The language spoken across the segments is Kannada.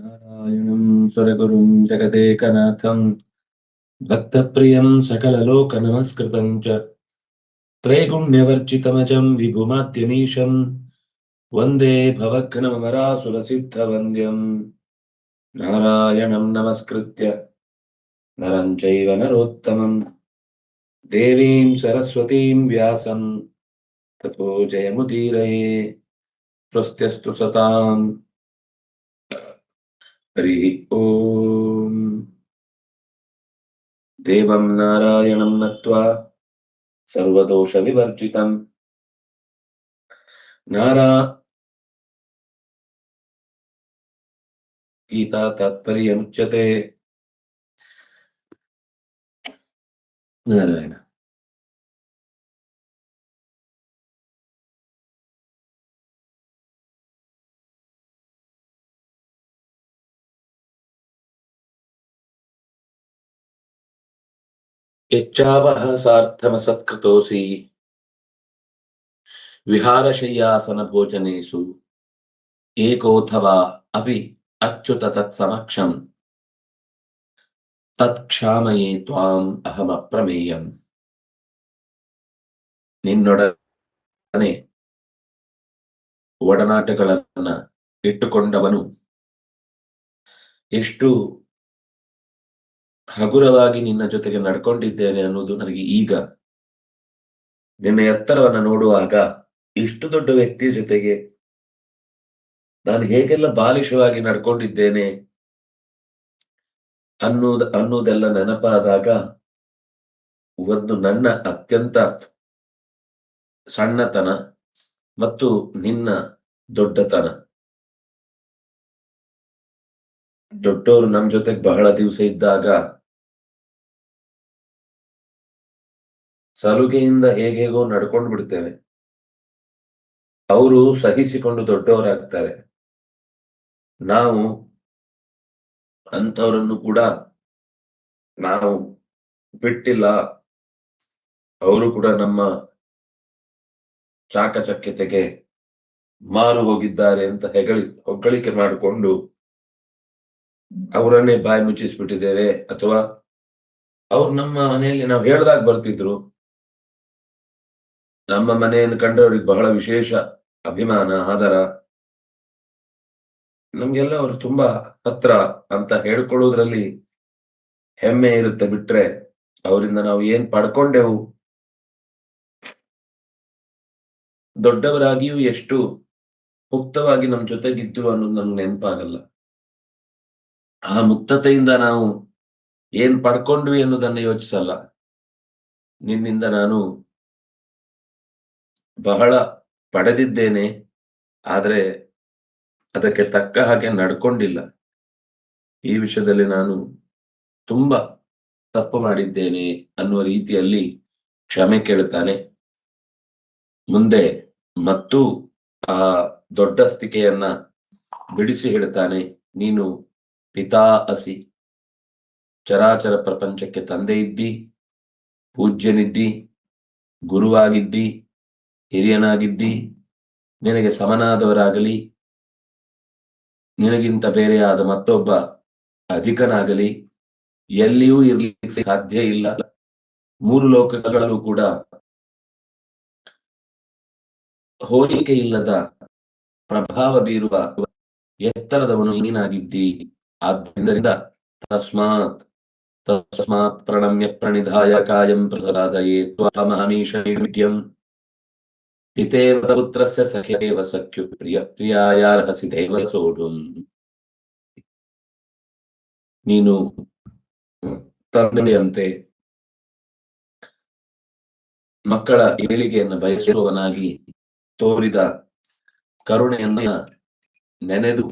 నారాయణం స్వరగురుం జగదేకనాథం భక్తప్రియం సకలలోక నమస్కృతం చ త్రైగుణ్యవర్జితమజం విభుమాద్యమీశం వందే భవఘ్నమరాసురసిద్ధవంద్యం నారాయణం నమస్కృత్య నరం చైవ నరోత్తమం దేవీం సరస్వతీం వ్యాసం తతో జయముదీరయే స్వస్త్యస్తు సతాం हरिः ॐ देवं नारायणं नत्वा सर्वदोषविवर्जितम् नारा गीता तात्पर्यमुच्यते नारायण यच्चावः सार्थमसत्कृतोऽसि विहारशय्यासनभोजनेषु एकोऽथवा अपि अच्युत तत्समक्षम् ತತ್ಕ್ಷಾಮಯೇ ತ್ವಾಂ ಅಹಮಪ್ರಮೇಯಂ ನಿನ್ನೊಡನೆ ಒಡನಾಟಗಳನ್ನ ಇಟ್ಟುಕೊಂಡವನು ಎಷ್ಟು ಹಗುರವಾಗಿ ನಿನ್ನ ಜೊತೆಗೆ ನಡ್ಕೊಂಡಿದ್ದೇನೆ ಅನ್ನೋದು ನನಗೆ ಈಗ. ನಿನ್ನ ಎತ್ತರವನ್ನ ನೋಡುವಾಗ ಇಷ್ಟು ದೊಡ್ಡ ವ್ಯಕ್ತಿಯ ಜೊತೆಗೆ ನಾನು ಹೇಗೆಲ್ಲ ಬಾಲಿಶವಾಗಿ ನಡ್ಕೊಂಡಿದ್ದೇನೆ ಅನ್ನೋದ, ಅನ್ನೋದೆಲ್ಲ ನೆನಪಾದಾಗ ಒಂದು ನನ್ನ ಅತ್ಯಂತ ಸಣ್ಣತನ ಮತ್ತು ನಿನ್ನ ದೊಡ್ಡತನ. ದೊಡ್ಡವರು ನಮ್ ಜೊತೆಗೆ ಬಹಳ ದಿವಸ ಇದ್ದಾಗ ಸಲುಗೆಯಿಂದ ಹೇಗೇಗೋ ನಡ್ಕೊಂಡು ಬಿಡ್ತೇವೆ. ಅವರು ಸಹಿಸಿಕೊಂಡು ದೊಡ್ಡವರಾಗ್ತಾರೆ. ನಾವು ಅಂಥವರನ್ನು ಕೂಡ ನಾವು ಬಿಟ್ಟಿಲ್ಲ. ಅವರು ಕೂಡ ನಮ್ಮ ಚಾಕಚಕ್ಯತೆಗೆ ಮಾರು ಹೋಗಿದ್ದಾರೆ ಅಂತ ಹೆಗಳಿ, ಹೊಗಳಿಕೆ ಮಾಡಿಕೊಂಡು ಅವರನ್ನೇ ಬಾಯಿ ಮುಚ್ಚಿಸ್ಬಿಟ್ಟಿದ್ದೇವೆ. ಅಥವಾ ಅವ್ರು ನಮ್ಮ ಮನೆಯಲ್ಲಿ ನಾವು ಹೇಳ್ದಾಗ ಬರ್ತಿದ್ರು ನಮ್ಮ ಮನೆಯನ್ನು ಕಂಡವ್ರಿಗೆ ಬಹಳ ವಿಶೇಷ ಅಭಿಮಾನ, ಆದರ. ನಮ್ಗೆಲ್ಲ ಅವ್ರು ತುಂಬಾ ಹತ್ರ ಅಂತ ಹೇಳ್ಕೊಳ್ಳೋದ್ರಲ್ಲಿ ಹೆಮ್ಮೆ ಇರುತ್ತೆ ಬಿಟ್ರೆ ಅವರಿಂದ ನಾವು ಏನ್ ಪಡ್ಕೊಂಡೆವು? ದೊಡ್ಡವರಾಗಿಯೂ ಎಷ್ಟು ಮುಕ್ತವಾಗಿ ನಮ್ಮ ಜೊತೆಗಿದ್ದು ಅನ್ನೋದು ನಮ್ಗೆ ನೆನಪಾಗಲ್ಲ. ಆ ಮುಕ್ತತೆಯಿಂದ ನಾವು ಏನ್ ಪಡ್ಕೊಂಡ್ವಿ ಅನ್ನೋದನ್ನ ಯೋಚಿಸಲ್ಲ. ನಿನ್ನಿಂದ ನಾನು ಬಹಳ ಪಡೆದಿದ್ದೇನೆ, ಆದರೆ ಅದಕ್ಕೆ ತಕ್ಕ ಹಾಗೆ ನಡ್ಕೊಂಡಿಲ್ಲ. ಈ ವಿಷಯದಲ್ಲಿ ನಾನು ತುಂಬಾ ತಪ್ಪು ಮಾಡಿದ್ದೇನೆ ಅನ್ನುವ ರೀತಿಯಲ್ಲಿ ಕ್ಷಮೆ ಕೇಳುತ್ತಾನೆ. ಮುಂದೆ ಮತ್ತು ಆ ದೊಡ್ಡ ಸ್ಥಿಕೆಯನ್ನ ಬಿಡಿಸಿ ಹೇಳುತ್ತಾನೆ. ನೀನು ಪಿತಾ ಅಸಿ ಚರಾಚರ ಪ್ರಪಂಚಕ್ಕೆ ತಂದೆ ಇದ್ದಿ ಪೂಜ್ಯನಿದ್ದಿ, ಗುರುವಾಗಿದ್ದಿ ಹಿರಿಯನಾಗಿದ್ದಿ, ನಿನಗೆ ಸಮನಾದವರಾಗಲಿ, ನಿನಗಿಂತ ಬೇರೆಯಾದ ಮತ್ತೊಬ್ಬ ಅಧಿಕನಾಗಲಿ, ಎಲ್ಲಿಯೂ ಇರ್ಲಿಕ್ಕೆ ಸಾಧ್ಯ ಇಲ್ಲ. ಮೂರು ಲೋಕಗಳಲ್ಲೂ ಕೂಡ ಹೋಲಿಕೆ ಇಲ್ಲದ ಪ್ರಭಾವ ಬೀರುವ ಎತ್ತರದವನು ನೀನಾಗಿದ್ದಿ. ಆದ್ದರಿಂದ ತಸ್ಮಾತ್ ತಸ್ಮಾತ್ ಪ್ರಣಮ್ಯ ಪ್ರಣಿಧಾಯ ಕಾಯಂ ಪ್ರಸಾದಯೇ ತ್ವಾಮಹಮೀಶ ನಿಡ್ಯಂ ಪಿತೇವ ಪುತ್ರಸ್ಯ ಸಖೇವ ಸಖ್ಯು ಪ್ರಿಯ ಪ್ರಿಯಾಯಾರ್ಹಸಿ ದೈವ ಸೋಡುಂ ನೀನು ತಂದೆಯಂತೆ ಮಕ್ಕಳ ಏಳಿಗೆಯನ್ನು ಬಯಸುವವನಾಗಿ ತೋರಿದ ಕರುಣೆಯನ್ನ ನೆನೆದು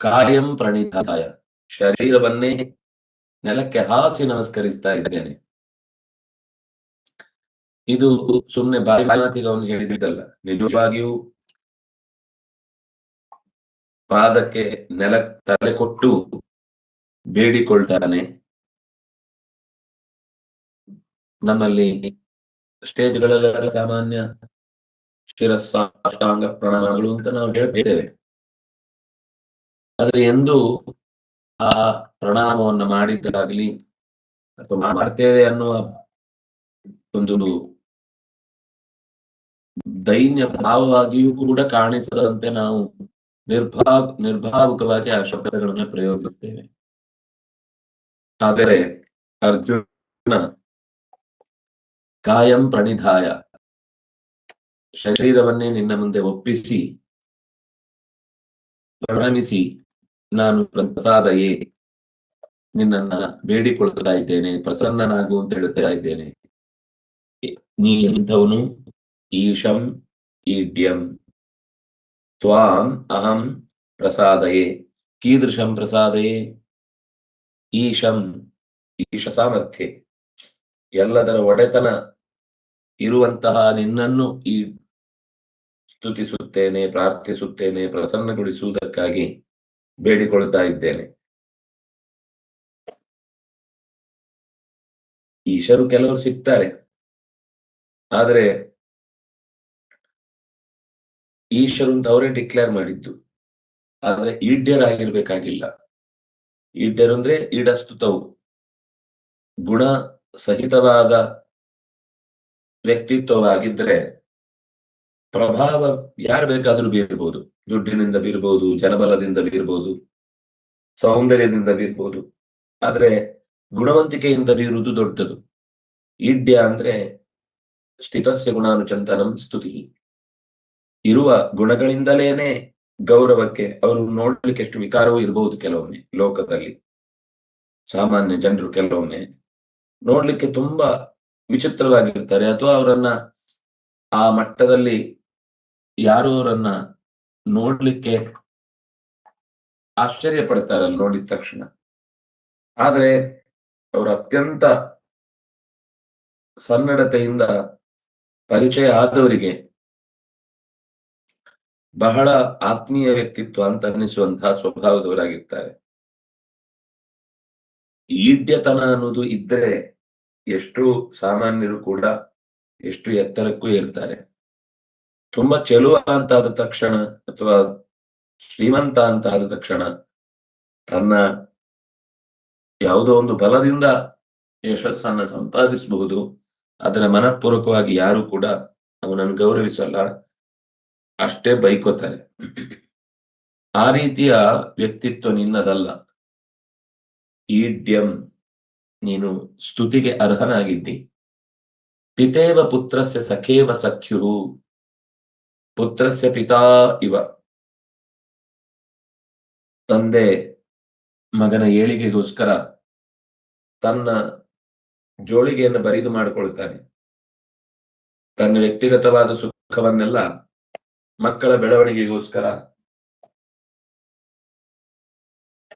ಕಾರ್ಯಂ ಪ್ರಣಿತಾಯ, ಶರೀರವನ್ನೇ ನೆಲಕ್ಕೆ ಹಾಸಿ ನಮಸ್ಕರಿಸ್ತಾ ಇದ್ದೇನೆ. ಇದು ಸುಮ್ಮನೆ ಬಾಯಿ ಮಾತಿಗೆ ಅವನು ಹೇಳಿದ್ದಲ್ಲ. ನಿಜವಾಗಿಯೂ ಪಾದಕ್ಕೆ ನೆಲ ತಲೆ ಕೊಟ್ಟು ಬೇಡಿಕೊಳ್ತಾನೆ. ನಮ್ಮಲ್ಲಿ ಸ್ಟೇಜ್ಗಳೆಲ್ಲ ಸಾಮಾನ್ಯ ಶಿರಸ್ಸಾಷ್ಟಾಂಗ ಪ್ರಣಾಮಗಳು ಅಂತ ನಾವು ಹೇಳ್ತೇವೆ. ಆದ್ರೆ ಎಂದು ಆ ಪ್ರಣಾಮವನ್ನು ಮಾಡಿದ್ದಾಗಲಿ ಅಥವಾ ಮಾಡ್ತೇವೆ ಅನ್ನುವ ಒಂದು ದೈನ್ಯ ಭಾವವಾಗಿಯೂ ಕೂಡ ಕಾಣಿಸದಂತೆ ನಾವು ನಿರ್ಭಾ ನಿರ್ಭಾವುಕವಾಗಿ ಆ ಶಬ್ದಗಳನ್ನ ಪ್ರಯೋಗಿಸ್ತೇವೆ ಆದರೆ ಅರ್ಜುನ ಕಾಯಂ ಪ್ರಣಿಧಾಯ ಶರೀರವನ್ನೇ ನಿನ್ನ ಮುಂದೆ ಒಪ್ಪಿಸಿ, ಪ್ರಣಮಿಸಿ, ನಾನು ಪ್ರಸಾದಯೇ, ನಿನ್ನನ್ನ ಬೇಡಿಕೊಳ್ತಾ ಇದ್ದೇನೆ, ಪ್ರಸನ್ನನಾಗು ಅಂತ ಹೇಳ್ತಾ ಇದ್ದೇನೆ. ನೀ ಎಂಥವನು? ಈಶಂ ಈಡ್ಯಂ. ತ್ವಾಂ ಅಹಂ ಪ್ರಸಾದಯೇ. ಕೀದೃಶಂ ಪ್ರಸಾದಯೇ. ಈಶಂ ಈಶ ಸಾಮರ್ಥ್ಯ. ಎಲ್ಲದರ ಒಡೆತನ ಇರುವಂತಹ ನಿನ್ನನ್ನು ಈ ಸ್ತುತಿಸುತ್ತೇನೆ, ಪ್ರಾರ್ಥಿಸುತ್ತೇನೆ, ಪ್ರಸನ್ನಗೊಳಿಸುವುದಕ್ಕಾಗಿ ಬೇಡಿಕೊಳ್ತಾ ಇದ್ದೇನೆ. ಈಶರು ಕೆಲವರು ಸಿಗ್ತಾರೆ. ಆದ್ರೆ ಈಶ್ವರು ಅಂತ ಅವರೇ ಡಿಕ್ಲೇರ್ ಮಾಡಿದ್ದು. ಆದ್ರೆ ಈಡ್ಯರಾಗಿರ್ಬೇಕಾಗಿಲ್ಲ ಈಡ್ಯರ್ ಅಂದ್ರೆ ಈಡಸ್ತುತವು ಗುಣ ಸಹಿತವಾದ ವ್ಯಕ್ತಿತ್ವವಾಗಿದ್ರೆ ಪ್ರಭಾವ ಯಾರು ಬೇಕಾದ್ರೂ ಬೀರ್ಬೋದು. ದುಡ್ಡಿನಿಂದ ಬೀರ್ಬೋದು, ಜನಬಲದಿಂದ ಬೀರ್ಬೋದು, ಸೌಂದರ್ಯದಿಂದ ಬೀರ್ಬೋದು. ಆದ್ರೆ ಗುಣವಂತಿಕೆಯಿಂದ ಬೀರುವುದು ದೊಡ್ಡದು. ಈಡ್ಯ ಅಂದ್ರೆ ಸ್ಥಿತಸ್ಯ ಗುಣಾನುಚಂತನಂ ಸ್ತುತಿ ಇರುವ ಗುಣಗಳಿಂದಲೇನೆ ಗೌರವಕ್ಕೆ ಅವರು ನೋಡ್ಲಿಕ್ಕೆ ಎಷ್ಟು ವಿಕಾರವೂ ಇರಬಹುದು ಕೆಲವೊಮ್ಮೆ ಲೋಕದಲ್ಲಿ. ಸಾಮಾನ್ಯ ಜನರು ಕೆಲವೊಮ್ಮೆ ನೋಡ್ಲಿಕ್ಕೆ ತುಂಬಾ ವಿಚಿತ್ರವಾಗಿರ್ತಾರೆ. ಅಥವಾ ಅವರನ್ನ ಆ ಮಟ್ಟದಲ್ಲಿ ಯಾರು ಅವರನ್ನ ನೋಡ್ಲಿಕ್ಕೆ ಆಶ್ಚರ್ಯ ಪಡ್ತಾರಲ್ಲ ನೋಡಿದ ತಕ್ಷಣ. ಆದರೆ ಅವರು ಅತ್ಯಂತ ಸನ್ನಡತೆಯಿಂದ ಪರಿಚಯ ಆದವರಿಗೆ ಬಹಳ ಆತ್ಮೀಯ ವ್ಯಕ್ತಿತ್ವ ಅಂತ ಅನ್ನಿಸುವಂತಹ ಸ್ವಭಾವದವರಾಗಿರ್ತಾರೆ. ಈಡ್ಯತನ ಅನ್ನೋದು ಇದ್ರೆ ಎಷ್ಟು ಸಾಮಾನ್ಯರು ಕೂಡ ಎಷ್ಟು ಎತ್ತರಕ್ಕೂ ಇರ್ತಾರೆ ತುಂಬಾ ಚೆಲುವ ಅಂತ ಆದ ತಕ್ಷಣ ಅಥವಾ ಶ್ರೀಮಂತ ಅಂತ ಆದ ತಕ್ಷಣ ತನ್ನ ಯಾವುದೋ ಒಂದು ಬಲದಿಂದ ಯಶಸ್ಸನ್ನ ಸಂಪಾದಿಸಬಹುದು. ಆದರೆ ಮನಪೂರ್ವಕವಾಗಿ ಯಾರು ಕೂಡ ಅವನನ್ನು ಗೌರವಿಸಲ್ಲ. ಅಷ್ಟೇ ಬೈಕೋತಾರೆ. ಆ ರೀತಿಯ ವ್ಯಕ್ತಿತ್ವ ನಿನ್ನದಲ್ಲ. ಈಡ್ಯಂ, ನೀನು ಸ್ತುತಿಗೆ ಅರ್ಹನಾಗಿದ್ದಿ. ಪಿತೇವ ಪುತ್ರಸ್ಯ ಸಖೇವ ಸಖ್ಯು ಪುತ್ರಸ್ಯ ಪಿತಾ ಇವ. ತಂದೆ ಮಗನ ಏಳಿಗೆಗೋಸ್ಕರ ತನ್ನ ಜೋಳಿಗೆಯನ್ನು ಬರಿದು ಮಾಡಿಕೊಳ್ತಾನೆ. ತನ್ನ ವ್ಯಕ್ತಿಗತವಾದ ಸುಖವನ್ನೆಲ್ಲ ಮಕ್ಕಳ ಬೆಳವಣಿಗೆಗೋಸ್ಕರ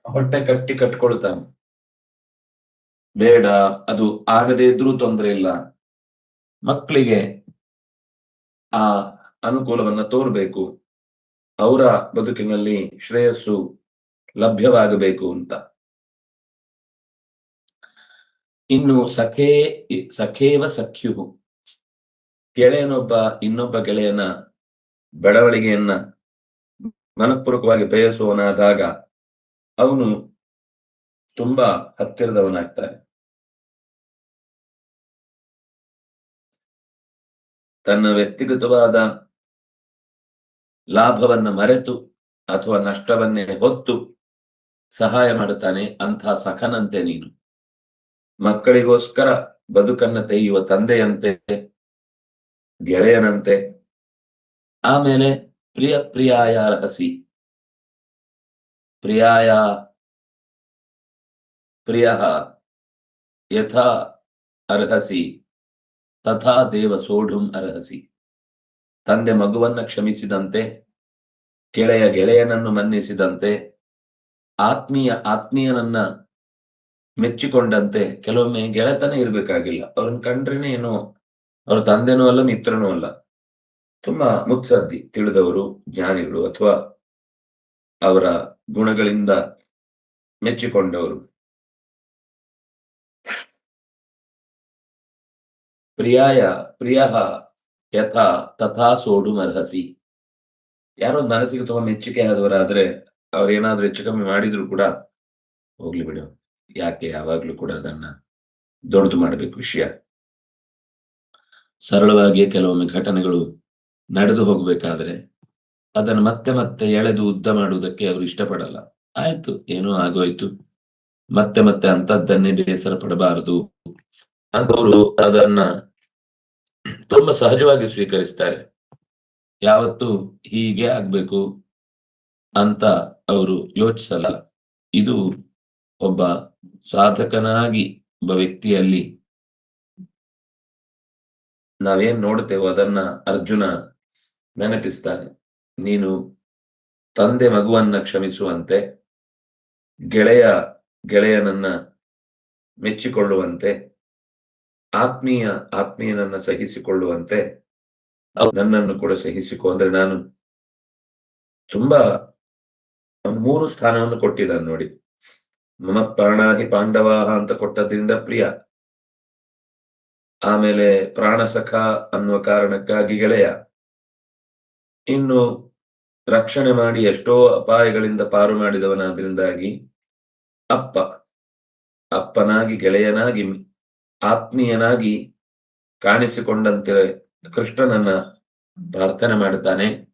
ಹೊಟ್ಟೆ ಕಟ್ಟಿ ಕಟ್ಕೊಳ್ತಾನೆ. ಬೇಡ, ಅದು ಆಗದೇ ಇದ್ರೂ ತೊಂದರೆ ಇಲ್ಲ. ಮಕ್ಕಳಿಗೆ ಆ ಅನುಕೂಲವನ್ನ ತೋರ್ಬೇಕು. ಅವರ ಬದುಕಿನಲ್ಲಿ ಶ್ರೇಯಸ್ಸು ಲಭ್ಯವಾಗಬೇಕು ಅಂತ. ಇನ್ನು ಸಖೇ, ಸಖೇವ ಸಖ್ಯು ಗೆಳೆಯನೊಬ್ಬ ಇನ್ನೊಬ್ಬ ಗೆಳೆಯನ ಬೆಳವಣಿಗೆಯನ್ನ ಮನಪೂರ್ವಕವಾಗಿ ಬಯಸುವವನಾದಾಗ ಅವನು ತುಂಬಾ ಹತ್ತಿರದವನಾಗ್ತಾನೆ. ತನ್ನ ವ್ಯಕ್ತಿಗತವಾದ ಲಾಭವನ್ನ ಮರೆತು ಅಥವಾ ನಷ್ಟವನ್ನೇ ಹೊತ್ತು ಸಹಾಯ ಮಾಡುತ್ತಾನೆ ಅಂಥ ಸಖನಂತೆ ನೀನು. ಮಕ್ಕಳಿಗೋಸ್ಕರ ಬದುಕನ್ನ ತೆಗೆಯುವ ತಂದೆಯಂತೆ, ಗೆಳೆಯನಂತೆ ಆಮೇಲೆ ಪ್ರಿಯ, ಪ್ರಿಯಾಯ ರಹಸಿ. ಪ್ರಿಯಾಯ, ಪ್ರಿಯ, ಯಥಾ ಅರ್ಹಸಿ. ತಥಾ ದೇವ ಸೋಢುಂ ಅರ್ಹಸಿ. ತಂದೆ ಮಗುವನ್ನ ಕ್ಷಮಿಸಿದಂತೆ, ಗೆಳೆಯ ಗೆಳೆಯನನ್ನು ಮನ್ನಿಸಿದಂತೆ, ಆತ್ಮೀಯ ಆತ್ಮೀಯನನ್ನ ಮೆಚ್ಚಿಕೊಂಡಂತೆ, ಕೆಲವೊಮ್ಮೆ ಗೆಳೆತನ ಇರ್ಬೇಕಾಗಿಲ್ಲ. ಅವ್ರನ್ನ ಕಂಡ್ರೇನೆ ಏನೋ, ಅವ್ರ ತಂದೆನೂ ಅಲ್ಲ, ಮಿತ್ರನೂ ಅಲ್ಲ. ತುಂಬಾ ಮುತ್ಸದ್ದಿ ತಿಳಿದವರು, ಜ್ಞಾನಿಗಳು ಅಥವಾ ಅವರ ಗುಣಗಳಿಂದ ಮೆಚ್ಚಿಕೊಂಡವರು. ಪ್ರಿಯಾಯ, ಪ್ರಿಯ ಯಥಾ ತಥಾ ಸೋಡು ಮರ್ಹಸಿ. ಯಾರೋ ಮನಸ್ಸಿಗೆ ತುಂಬಾ ಮೆಚ್ಚುಗೆ ಆದವರಾದ್ರೆ ಅವ್ರೇನಾದ್ರೂ ಹೆಚ್ಚು ಕಮ್ಮಿ ಮಾಡಿದ್ರು ಕೂಡ ಹೋಗ್ಲಿ ಬಿಡು. ಯಾಕೆ ಯಾವಾಗ್ಲೂ ಕೂಡ ಅದನ್ನ ದೊಡ್ಡದು ಮಾಡ್ಬೇಕು ವಿಷಯ. ಸರಳವಾಗಿ ಕೆಲವೊಮ್ಮೆ ಘಟನೆಗಳು ನಡೆದು ಹೋಗ್ಬೇಕಾದ್ರೆ ಅದನ್ನು ಮತ್ತೆ ಮತ್ತೆ ಎಳೆದು ಉದ್ದ ಮಾಡುವುದಕ್ಕೆ ಅವರು ಇಷ್ಟಪಡಲ್ಲ. ಆಯ್ತು, ಏನೋ ಆಗೋಯ್ತು. ಮತ್ತೆ ಮತ್ತೆ ಅಂತದ್ದನ್ನೇ ಬೇಸರ ಪಡಬಾರದು ಅವರು ಅದನ್ನ ತುಂಬಾ ಸಹಜವಾಗಿ ಸ್ವೀಕರಿಸ್ತಾರೆ. ಯಾವತ್ತು ಹೀಗೆ ಆಗ್ಬೇಕು ಅಂತ ಅವರು ಯೋಚಿಸಲ್ಲ. ಇದು ಒಬ್ಬ ಸಾಧಕನಾಗಿ ಒಬ್ಬ ವ್ಯಕ್ತಿಯಲ್ಲಿ ನಾವೇನ್ ನೋಡ್ತೇವೋ ಅದನ್ನ ಅರ್ಜುನ ನೆನಪಿಸ್ತಾನೆ ನೀನು ತಂದೆ ಮಗುವನ್ನ ಕ್ಷಮಿಸುವಂತೆ ಗೆಳೆಯ ಗೆಳೆಯನನ್ನ ಮೆಚ್ಚಿಕೊಳ್ಳುವಂತೆ ಆತ್ಮೀಯ ಆತ್ಮೀಯನನ್ನ ಸಹಿಸಿಕೊಳ್ಳುವಂತೆ ನನ್ನನ್ನು ಕೂಡ ಸಹಿಸಿಕೊ ಅಂದ್ರೆ ನಾನು ತುಂಬಾ ಮೂರು ಸ್ಥಾನವನ್ನು ಕೊಟ್ಟಿದ್ದಾನೆ ನೋಡಿ. ಮಮ ಪ್ರಾಣಾಹಿ ಪಾಂಡವಾಹ ಅಂತ ಕೊಟ್ಟದ್ರಿಂದ ಪ್ರಿಯ. ಆಮೇಲೆ ಪ್ರಾಣಸಖ ಅನ್ನುವ ಕಾರಣಕ್ಕಾಗಿ ಗೆಳೆಯ. ಇನ್ನು ರಕ್ಷಣೆ ಮಾಡಿ ಎಷ್ಟೋ ಅಪಾಯಗಳಿಂದ ಪಾರು ಮಾಡಿದವನಾದ್ರಿಂದಾಗಿ ಅಪ್ಪ, ಅಪ್ಪನಾಗಿ, ಗೆಳೆಯನಾಗಿ, ಆತ್ಮೀಯನಾಗಿ ಕಾಣಿಸಿಕೊಂಡಂತೆ ಕೃಷ್ಣನನ್ನ ಪ್ರಾರ್ಥನೆ ಮಾಡುತ್ತಾನೆ.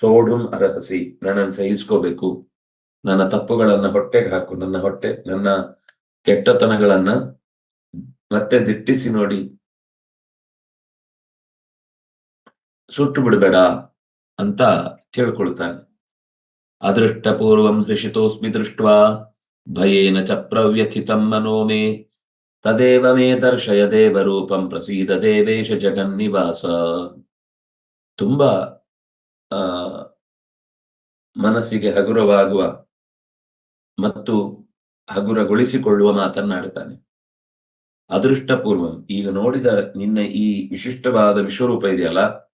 ಸೋಡುಂ ಅರಹಸಿ, ನನ್ನನ್ನು ಸಹಿಸ್ಕೋಬೇಕು. ನನ್ನ ತಪ್ಪುಗಳನ್ನ ಹೊಟ್ಟೆಗೆ ಹಾಕು. ನನ್ನ ಹೊಟ್ಟೆ, ನನ್ನ ಕೆಟ್ಟತನಗಳನ್ನ ಮತ್ತೆ ದಿಟ್ಟಿಸಿ ನೋಡಿ. ಸುಟ್ಟು ಬಿಡಬೇಡ. ಅಂತ ಕೇಳ್ಕೊಳ್ತಾನೆ. ಅದೃಷ್ಟಪೂರ್ವಂ ಹೃಷಿತೋಸ್ಮಿ ದೃಷ್ಟ್ವಾ ಭಯೇನ ಚ ಪ್ರವ್ಯಥಿತಂ ಮನೋ ಮೇ ತದೇವ ಮೇ ದರ್ಶಯ ದೇವರೂಪಂ ಪ್ರಸೀದ ದೇವೇಶ ಜಗನ್ನಿವಾಸ. ತುಂಬಾ, ಆ, ಮನಸ್ಸಿಗೆ ಹಗುರವಾಗುವ ಮತ್ತು ಹಗುರಗೊಳಿಸಿಕೊಳ್ಳುವ ಮಾತನ್ನಾಡ್ತಾನೆ. ಅದೃಷ್ಟಪೂರ್ವಂ, ಈಗ ನೋಡಿದ ನಿನ್ನ ಈ ವಿಶಿಷ್ಟವಾದ ವಿಶ್ವರೂಪ ಇದೆಯಲ್ಲ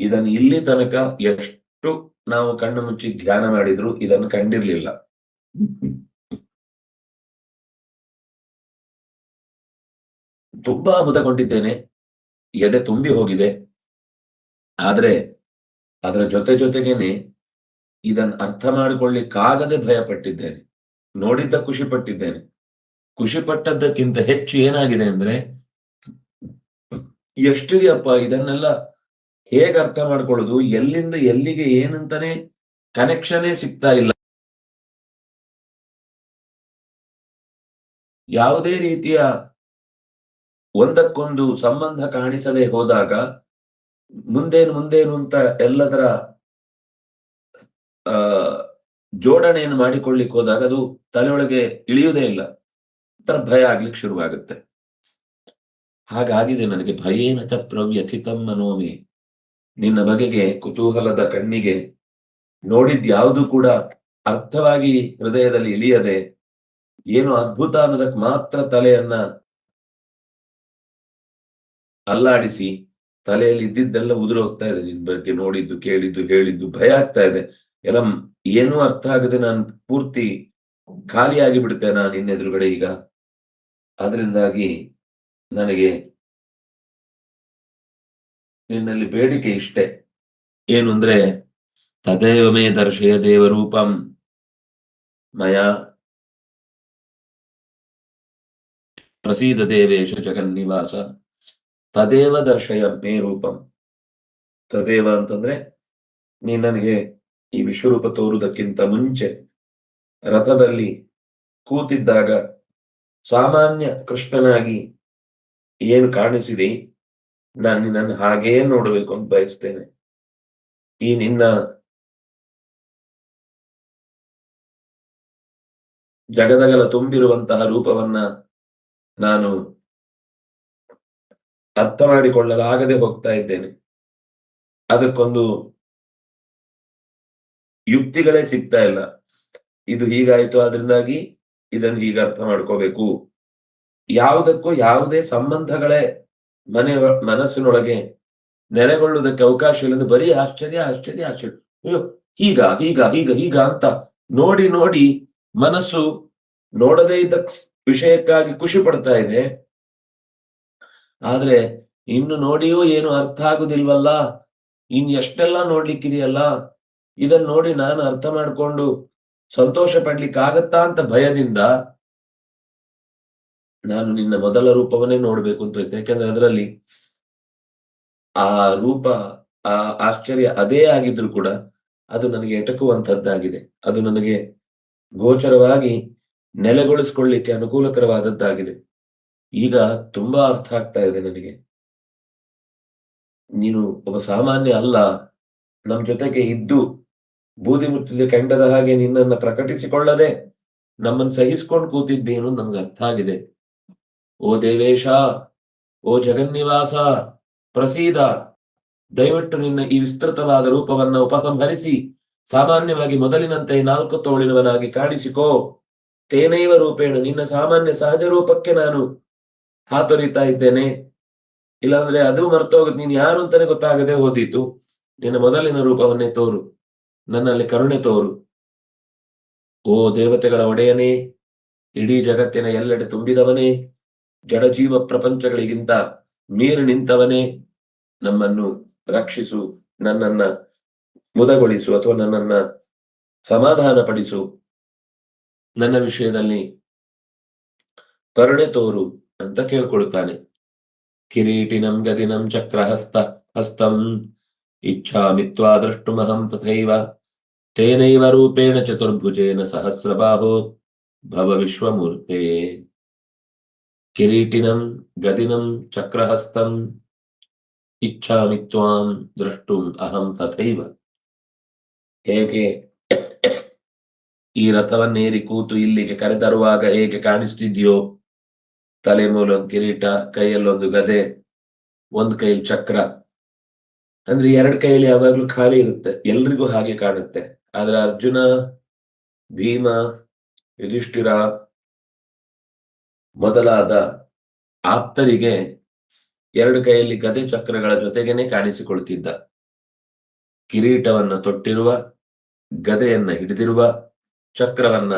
ಇದನ್ನು ಇಲ್ಲಿ ತನಕ ಎಷ್ಟು ನಾವು ಕಣ್ಣು ಮುಚ್ಚಿ ಧ್ಯಾನ ಮಾಡಿದ್ರು ಇದನ್ನು ಕಂಡಿರ್ಲಿಲ್ಲ. ತುಂಬಾ ಮುದಗೊಂಡಿದ್ದೇನೆ ಎದೆ ತುಂಬಿ ಹೋಗಿದೆ. ಆದ್ರೆ ಅದರ ಜೊತೆ ಜೊತೆಗೇನೆ ಇದನ್ ಅರ್ಥ ಮಾಡಿಕೊಳ್ಳಿಕ್ಕಾಗದೆ ಭಯ ಪಟ್ಟಿದ್ದೇನೆ ನೋಡಿದ್ದ ಖುಷಿ ಪಟ್ಟಿದ್ದೇನೆ. ಖುಷಿ ಪಟ್ಟದ್ದಕ್ಕಿಂತ ಹೆಚ್ಚು ಏನಾಗಿದೆ ಅಂದ್ರೆ, ಎಷ್ಟಿದೆಯಪ್ಪ ಇದನ್ನೆಲ್ಲ ಹೇಗೆ ಅರ್ಥ ಮಾಡ್ಕೊಳ್ಳೋದು? ಎಲ್ಲಿಂದ ಎಲ್ಲಿಗೆ ಏನಂತಾನೆ ಕನೆಕ್ಷನೇ ಸಿಗ್ತಾ ಇಲ್ಲ. ಯಾವುದೇ ರೀತಿಯ ಒಂದಕ್ಕೊಂದು ಸಂಬಂಧ ಕಾಣಿಸದೆ ಹೋದಾಗ ಮುಂದೇನು ಮುಂದೇನು ಅಂತ ಎಲ್ಲದರ, ಆ, ಜೋಡಣೆಯನ್ನು ಮಾಡಿಕೊಳ್ಳಿಕ್ ಹೋದಾಗ ಅದು ತಲೆಯೊಳಗೆ ಇಳಿಯುವುದೇ ಇಲ್ಲ. ಒಂಥರ ಭಯ ಆಗ್ಲಿಕ್ಕೆ ಶುರುವಾಗುತ್ತೆ. ಹಾಗಾಗಿದೆ ನನಗೆ ಭಯೇನ ಚ ಪ್ರವ್ಯಥಿತಂ ಮನೋಮಿ. ನಿನ್ನ ಬಗೆಗೆ ಕುತೂಹಲದ ಕಣ್ಣಿಗೆ ನೋಡಿದ್ ಯಾವುದು ಕೂಡ ಅರ್ಥವಾಗಿ ಹೃದಯದಲ್ಲಿ ಇಳಿಯದೆ ಏನು ಅದ್ಭುತ ಅನ್ನೋದಕ್ಕೆ ಮಾತ್ರ ತಲೆಯನ್ನ ಅಲ್ಲಾಡಿಸಿ ತಲೆಯಲ್ಲಿ ಇದ್ದಿದ್ದೆಲ್ಲ ಉದುರು ಹೋಗ್ತಾ ಇದೆ. ನಿನ್ ಬಗ್ಗೆ ನೋಡಿದ್ದು, ಕೇಳಿದ್ದು, ಹೇಳಿದ್ದು ಭಯ ಆಗ್ತಾ ಇದೆ. ಎಲ್ಲ ಏನೂ ಅರ್ಥ ಆಗದೆ ನಾನು ಪೂರ್ತಿ ಖಾಲಿಯಾಗಿ ಬಿಡ್ತೇನೆ ನಾನು ನಿನ್ನ ಎದುರುಗಡೆ ಈಗ. ಅದರಿಂದಾಗಿ ನನಗೆ ನಿನ್ನಲ್ಲಿ ಬೇಡಿಕೆ ಇಷ್ಟೆ. ಏನು ಅಂದ್ರೆ ತದೇವ ಮೇ ದರ್ಶಯ ದೇವರೂಪಂ, ಮಯ ಪ್ರಸೀದ ದೇವೇಶ ಜಗನ್ನಿವಾಸ, ತದೇವ ದರ್ಶಯ ಮೇ ರೂಪಂ. ತದೇವ ಅಂತಂದ್ರೆ, ನೀ ನನಗೆ ಈ ವಿಶ್ವರೂಪ ತೋರುವುದಕ್ಕಿಂತ ಮುಂಚೆ ರಥದಲ್ಲಿ ಕೂತಿದ್ದಾಗ ಸಾಮಾನ್ಯ ಕೃಷ್ಣನಾಗಿ ಏನು ಕಾಣಿಸಿದೆ? ನಾನು ನಿನ್ನನ್ನು ಹಾಗೇ ನೋಡಬೇಕು ಅಂತ ಬಯಸ್ತೇನೆ. ಈ ನಿನ್ನ ಜಗದಗಲ ತುಂಬಿರುವಂತಹ ರೂಪವನ್ನ ನಾನು ಅರ್ಥ ಮಾಡಿಕೊಳ್ಳಲಾಗದೆ ಹೋಗ್ತಾ ಇದ್ದೇನೆ. ಅದಕ್ಕೊಂದು ಯುಕ್ತಿಗಳೇ ಸಿಗ್ತಾ ಇಲ್ಲ. ಇದು ಹೀಗಾಯ್ತು ಅದರಿಂದಾಗಿ ಇದನ್ನು ಹೀಗೆ ಅರ್ಥ ಮಾಡ್ಕೋಬೇಕು. ಯಾವುದಕ್ಕೂ ಯಾವುದೇ ಸಂಬಂಧಗಳೇ ಮನೆ, ಮನಸ್ಸಿನೊಳಗೆ ನೆಲೆಗೊಳ್ಳುವುದಕ್ಕೆ ಅವಕಾಶ ಇಲ್ಲದು ಬರೀ ಆಶ್ಚರ್ಯ ಆಶ್ಚರ್ಯ ಆಶ್ಚರ್ಯ. ಅಯ್ಯೋ, ಹೀಗ ಹೀಗ ಹೀಗ ಹೀಗ ಅಂತ ನೋಡಿ ನೋಡಿ ಮನಸ್ಸು ನೋಡದೇ ಇದ್ದ ವಿಷಯಕ್ಕಾಗಿ ಖುಷಿ ಪಡ್ತಾ ಇದೆ. ಆದ್ರೆ ಇನ್ನು ನೋಡಿಯೂ ಏನು ಅರ್ಥ ಆಗುದಿಲ್ವಲ್ಲ? ಇನ್ ಎಷ್ಟೆಲ್ಲ ನೋಡ್ಲಿಕ್ಕಿದೆಯಲ್ಲ? ಇದನ್ನ ನೋಡಿ ನಾನು ಅರ್ಥ ಮಾಡ್ಕೊಂಡು ಸಂತೋಷ ಪಡ್ಲಿಕ್ಕೆ ಆಗತ್ತಾ ಅಂತ ಭಯದಿಂದ ನಾನು ನಿನ್ನ ಮೊದಲ ರೂಪವನ್ನೇ ನೋಡ್ಬೇಕು ಅಂತ ಹೇಳ್ತೇನೆ. ಯಾಕಂದ್ರೆ ಅದರಲ್ಲಿ ಆ ರೂಪ, ಆ ಆಶ್ಚರ್ಯ ಅದೇ ಆಗಿದ್ರು ಕೂಡ ಅದು ನನಗೆ ಎಟಕುವಂತದ್ದಾಗಿದೆ ಅದು ನನಗೆ ಗೋಚರವಾಗಿ ನೆಲೆಗೊಳಿಸ್ಕೊಳ್ಳಿಕ್ಕೆ ಅನುಕೂಲಕರವಾದದ್ದಾಗಿದೆ. ಈಗ ತುಂಬಾ ಅರ್ಥ ಆಗ್ತಾ ಇದೆ ನನಗೆ. ನೀನು ಒಬ್ಬ ಸಾಮಾನ್ಯ ಅಲ್ಲ. ನಮ್ ಜೊತೆಗೆ ಇದ್ದು ಬೂದಿ ಮುಚ್ಚಿದ ಕೆಂಡದ ಹಾಗೆ ನಿನ್ನನ್ನ ಪ್ರಕಟಿಸಿಕೊಳ್ಳದೆ ನಮ್ಮನ್ನು ಸಹಿಸ್ಕೊಂಡು ಕೂತಿದ್ದೇನು ನಮ್ಗೆ ಅರ್ಥ ಆಗಿದೆ. ಓ ದೇವೇಶ, ಓ ಜಗನ್ನಿವಾಸ, ಪ್ರಸೀದ, ದಯವಿಟ್ಟು ನಿನ್ನ ಈ ವಿಸ್ತೃತವಾದ ರೂಪವನ್ನು ಉಪಸಂಹರಿಸಿ ಸಾಮಾನ್ಯವಾಗಿ ಮೊದಲಿನಂತೆ ನಾಲ್ಕು ತೋಳಿನವನಾಗಿ ಕಾಣಿಸಿಕೋ. ತೇನೈವ ರೂಪೇಣ, ನಿನ್ನ ಸಾಮಾನ್ಯ ಸಹಜ ರೂಪಕ್ಕೆ ನಾನು ಹಾತೊರಿತಾ ಇದ್ದೇನೆ. ಇಲ್ಲಾಂದ್ರೆ ಅದು ಮರ್ತೋಗುತ್ತೆ. ನೀನ್ ಯಾರು ಅಂತಾನೆ ಗೊತ್ತಾಗದೆ ಓದಿತು ನಿನ್ನ ಮೊದಲಿನ ರೂಪವನ್ನೇ ತೋರು. ನನ್ನಲ್ಲಿ ಕರುಣೆ ತೋರು. ಓ ದೇವತೆಗಳ ಒಡೆಯನೇ, ಇಡೀ ಜಗತ್ತಿನ ಎಲ್ಲೆಡೆ ತುಂಬಿದವನೇ ಜಡಜೀವ ಪ್ರಪಂಚಗಳಿಗಿಂತ ಮೀರಿ ನಿಂತವನೇ ನಮ್ಮನ್ನು ರಕ್ಷಿಸು, ನನ್ನನ್ನ ಮುದಗೊಳಿಸು ಅಥವಾ ನನ್ನನ್ನ ಸಮಾಧಾನ ಪಡಿಸು ನನ್ನ ವಿಷಯದಲ್ಲಿ ಕರುಣೆ ತೋರು ಅಂತ ಕೇಳ್ಕೊಳ್ತಾನೆ. ಕಿರೀಟಿನಂ ಗದಿನಂ ಚಕ್ರಹಸ್ತ ಹಸ್ತಂ ಇಚ್ಛಾಮಿತ್ವಾ ತ್ವಾ ದ್ರಷ್ಟುಮಹಂ ತಥೈವ ತೇನೈವ ರೂಪೇಣ ಚತುರ್ಭುಜೇನ ಸಹಸ್ರಬಾಹೋ ಭವ ವಿಶ್ವಮೂರ್ತೆ. ಕಿರೀಟಿನಂ ಗದಿನಂ ಚಕ್ರಹಸ್ತಂ ಇಚ್ಛಾಮಿ ತ್ವಾಂ ದೃಷ್ಟು ಅಹಂ ತಥೈವ ಹೇಗೆ ಈ ರಥವನ್ನೇರಿ ಕೂತು ಇಲ್ಲಿಗೆ ಕರೆತರುವಾಗ ಹೇಗೆ ಕಾಣಿಸ್ತಿದ್ಯೋ ತಲೆ ಮೂಲೊಂದು ಕಿರೀಟ ಕೈಯಲ್ಲೊಂದು ಗದೆ ಒಂದು ಕೈಯಲ್ಲಿ ಚಕ್ರ ಅಂದ್ರೆ ಎರಡ್ ಕೈಯಲ್ಲಿ ಯಾವಾಗ್ಲೂ ಖಾಲಿ ಇರುತ್ತೆ, ಎಲ್ರಿಗೂ ಹಾಗೆ ಕಾಣುತ್ತೆ. ಆದ್ರೆ ಅರ್ಜುನ, ಭೀಮ, ಯುಧಿಷ್ಠಿರ ಮೊದಲಾದ ಆಪ್ತರಿಗೆ ಎರಡು ಕೈಯಲ್ಲಿ ಗದೆ ಚಕ್ರಗಳ ಜೊತೆಗೇನೆ ಕಾಣಿಸಿಕೊಳ್ತಿದ್ದ. ಕಿರೀಟವನ್ನ ತೊಟ್ಟಿರುವ, ಗದೆಯನ್ನ ಹಿಡಿದಿರುವ, ಚಕ್ರವನ್ನ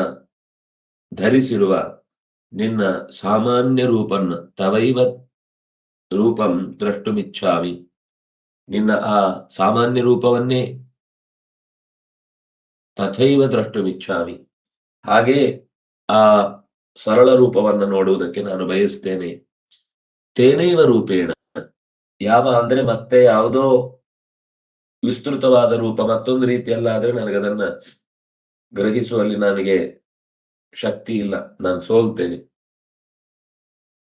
ಧರಿಸಿರುವ ನಿನ್ನ ಸಾಮಾನ್ಯ ರೂಪನ್ನ ತವೈವ ರೂಪಂ ದ್ರಷ್ಟುಮಿಚ್ಛಾಮಿ. ನಿನ್ನ ಆ ಸಾಮಾನ್ಯ ರೂಪವನ್ನೇ ತಥೈವ ದ್ರಷ್ಟುಮಿಚ್ಛಾಮಿ. ಹಾಗೆ ಆ ಸರಳ ರೂಪವನ್ನ ನೋಡುವುದಕ್ಕೆ ನಾನು ಬಯಸ್ತೇನೆ. ತೇನೈವ ರೂಪೇಣ. ಯಾವ ಅಂದ್ರೆ ಮತ್ತೆ ಯಾವುದೋ ವಿಸ್ತೃತವಾದ ರೂಪ, ಮತ್ತೊಂದು ರೀತಿಯಲ್ಲಾದ್ರೆ ನನಗದನ್ನ ಗ್ರಹಿಸುವಲ್ಲಿ ನನಗೆ ಶಕ್ತಿ ಇಲ್ಲ. ನಾನು ಸೋಲ್ತೇನೆ.